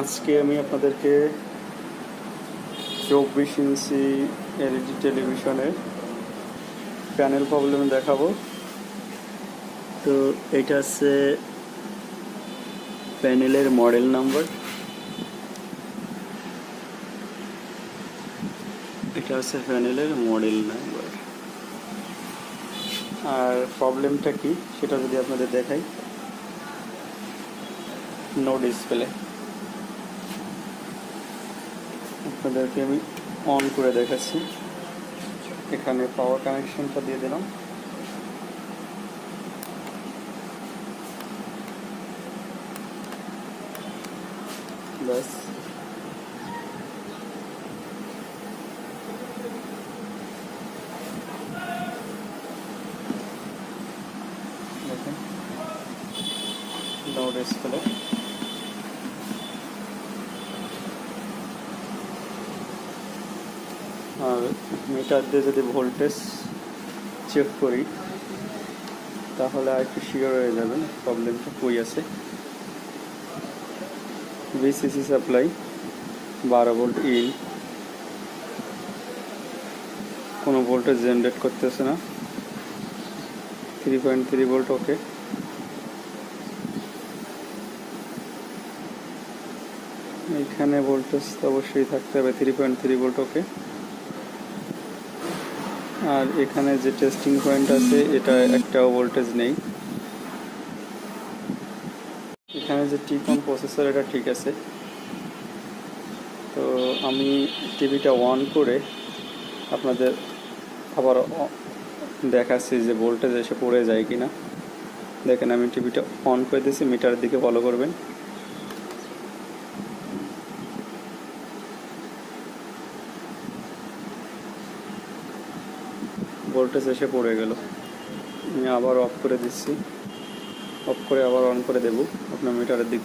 আজকে আমি আপনাদেরকে চব্বিশ ইঞ্চি এলইডি টেলিভিশনের প্যানেল প্রবলেম দেখাবো। তো এটা হচ্ছে প্যানেলের মডেল নাম্বার। এটা হচ্ছে প্যানেলের মডেল নাম্বার। আর প্রবলেমটা কি সেটা যদি আপনাদের দেখাই। নো ডিসপ্লে আপনাদেরকে আমি অন করে দেখাচ্ছি। এখানে পাওয়ার কানেকশনটা দিয়ে দিলাম। ব্যাস। দেখেন। নো ডিসপ্লে আর মিটার দিয়ে যদি ভোল্টেজ চেক করি, তাহলে আর একটু শিওর হয়ে যাবেন প্রবলেমটা কই আছে। ভিসিসি সাপ্লাই বারো ভোল্ট ইন কোনো ভোল্টেজ জেনারেট করতেছে না। Three point three volt okay এইখানে ভোল্টেজ তো অবশ্যই থাকতে হবে three point three volt okay আর এখানে যে টেস্টিং পয়েন্ট আছে, এটা একটাও ভোল্টেজ নেই। এখানে যে টিকন প্রসেসর এটা ঠিক আছে। তো আমি টিভিটা অন করে আপনাদের আবার দেখাচ্ছি যে ভোল্টেজ এসে পড়ে যায় কিনা। দেখেন, আমি টিভিটা অন করে দিয়েছি মিটারের দিকে ফলো করবেন। ভোল্টেজ এসে পড়ে গেল। আমি আবার অফ করে দিচ্ছি। অফ করে আবার অন করে দেব। আপনার মিটারের দিক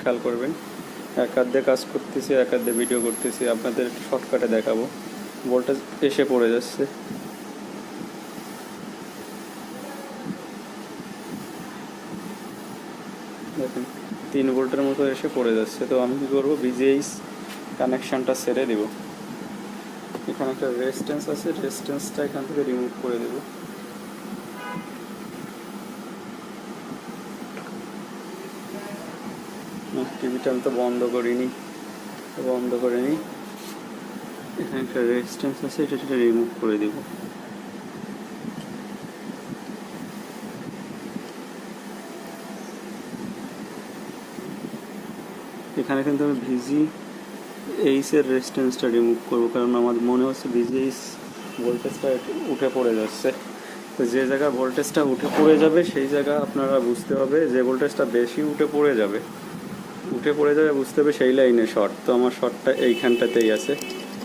খেয়াল করবেন। এক দিয়ে কাজ করতেছি এক দিয়ে ভিডিও করতেছি। আপনাদের শর্টকাটে দেখাবো। ভোল্টেজ এসে পড়ে যাচ্ছে। দেখেন, তিন ভোল্টের মতো এসে পড়ে যাচ্ছে। তো আমি কী করব? বিজিএইচ কানেকশানটা সেরে দেবো। এখানে একটা রেজিস্ট্যান্স আছে রেজিস্ট্যান্সটা এখান থেকে রিমুভ করে দেব। টিভিটা আমি তো বন্ধ করিনি, বন্ধ করে নিই। এখানে একটা রেজিস্ট্যান্স আছে, এটা সেটা রিমুভ করে দেব। এখানে কিন্তু আমি ভিজি এইসের রেজিস্ট্যান্সটা রিমুভ করব, কারণ আমার মনে হচ্ছে বিজিএইস ভোল্টেজটা উঠে পড়ে যাচ্ছে। তো যে জায়গায় ভোল্টেজটা উঠে পড়ে যাবে, সেই জায়গা আপনারা বুঝতে হবে, যে ভোল্টেজটা বেশি উঠে পড়ে যাবে, উঠে পড়ে যাবে বুঝতে হবে সেই লাইনে শর্ট তো আমার শর্টটা এইখানটাতেই আছে,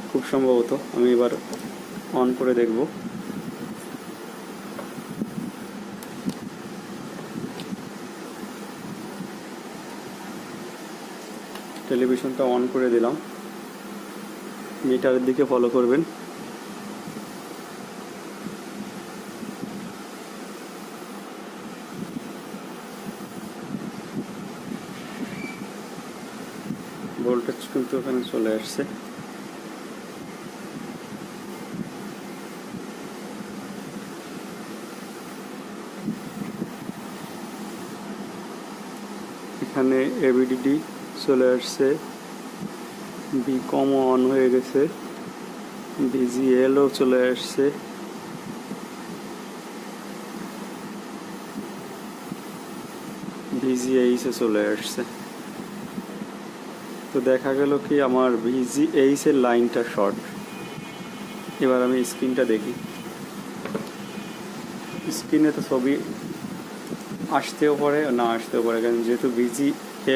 খুব সম্ভবত আমি এবার অন করে দেখব। টেলিভিশনটা অন করে দিলাম। মিটারের দিকে ফলো করবেন। ভোল্টেজ কিন্তু ওখানে চলে আসছে। এখানে এবিডিডি চলে আসছে। বি অন হয়ে গেছে। বিজিএলও চলে আসছে। ভিজিএইসে চলে আসছে। তো দেখা গেল কি আমার ভিজিএইস এর লাইনটা শর্ট। এবার আমি স্ক্রিনটা দেখি। স্ক্রিনে তো ছবি আসতেও পারে, না আসতেও পারে, কারণ যেহেতু বিজি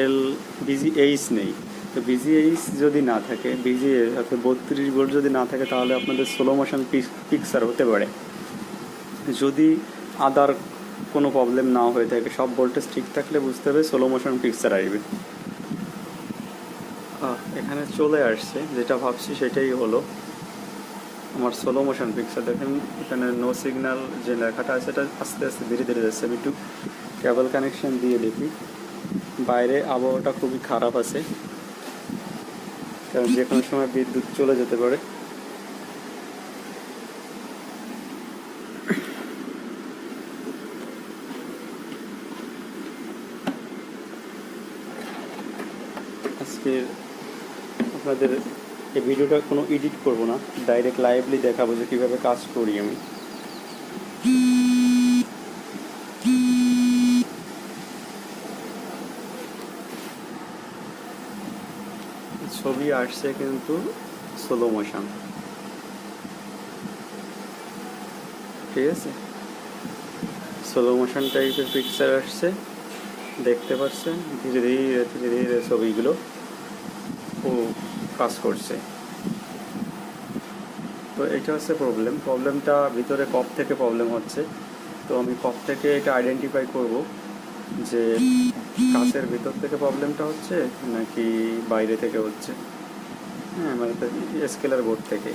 এল, বিজি এইচ নেই। তো বিজি এইচ যদি না থাকে বিজি অর্থাৎ বত্রিশ ভোল্ট যদি না থাকে, তাহলে আপনাদের স্লো মোশন পিকচার হতে পারে। যদি আদার কোনো প্রবলেম না হয়ে থাকে, সব ভোল্টেজ ঠিক থাকলে বুঝতে হবে স্লো মোশন পিকচার আসবে। এখানে চলে আসছে, যেটা ভাবছি সেটাই হলো, আমার স্লো মোশন পিকচার দেখেন, এখানে নো সিগন্যাল যে লেখাটা আছে সেটা আস্তে আস্তে ধীরে ধীরে যাচ্ছে। আমি একটু কেবল কানেকশন দিয়ে দেখি। বাইরে আবহাওয়াটা খুবই খারাপ আছে। কারণ যে কোনো সময় বিদ্যুৎ চলে যেতে পারে। আজকে আপনাদের এই ভিডিওটা কোনো এডিট করব না, ডাইরেক্ট লাইভলি দেখাবো যে কীভাবে কাজ করি আমি। ছবি আসছে কিন্তু স্লো মোশন ঠিক আছে? স্লো মোশন টাইপের পিকচার আসছে। দেখতে পাচ্ছেন? ধীরে ধীরে ধীরে ধীরে ছবিগুলো ও কাজ করছে। তো এটা হচ্ছে প্রবলেম প্রবলেমটা ভিতরে কপ থেকে প্রবলেম হচ্ছে। তো আমি কপ থেকে এটা আইডেন্টিফাই করব। যে কাছের ভিতর থেকে প্রবলেমটা হচ্ছে নাকি বাইরে থেকে হচ্ছে? হ্যাঁ মানে স্কেলার বোর্ড থেকে।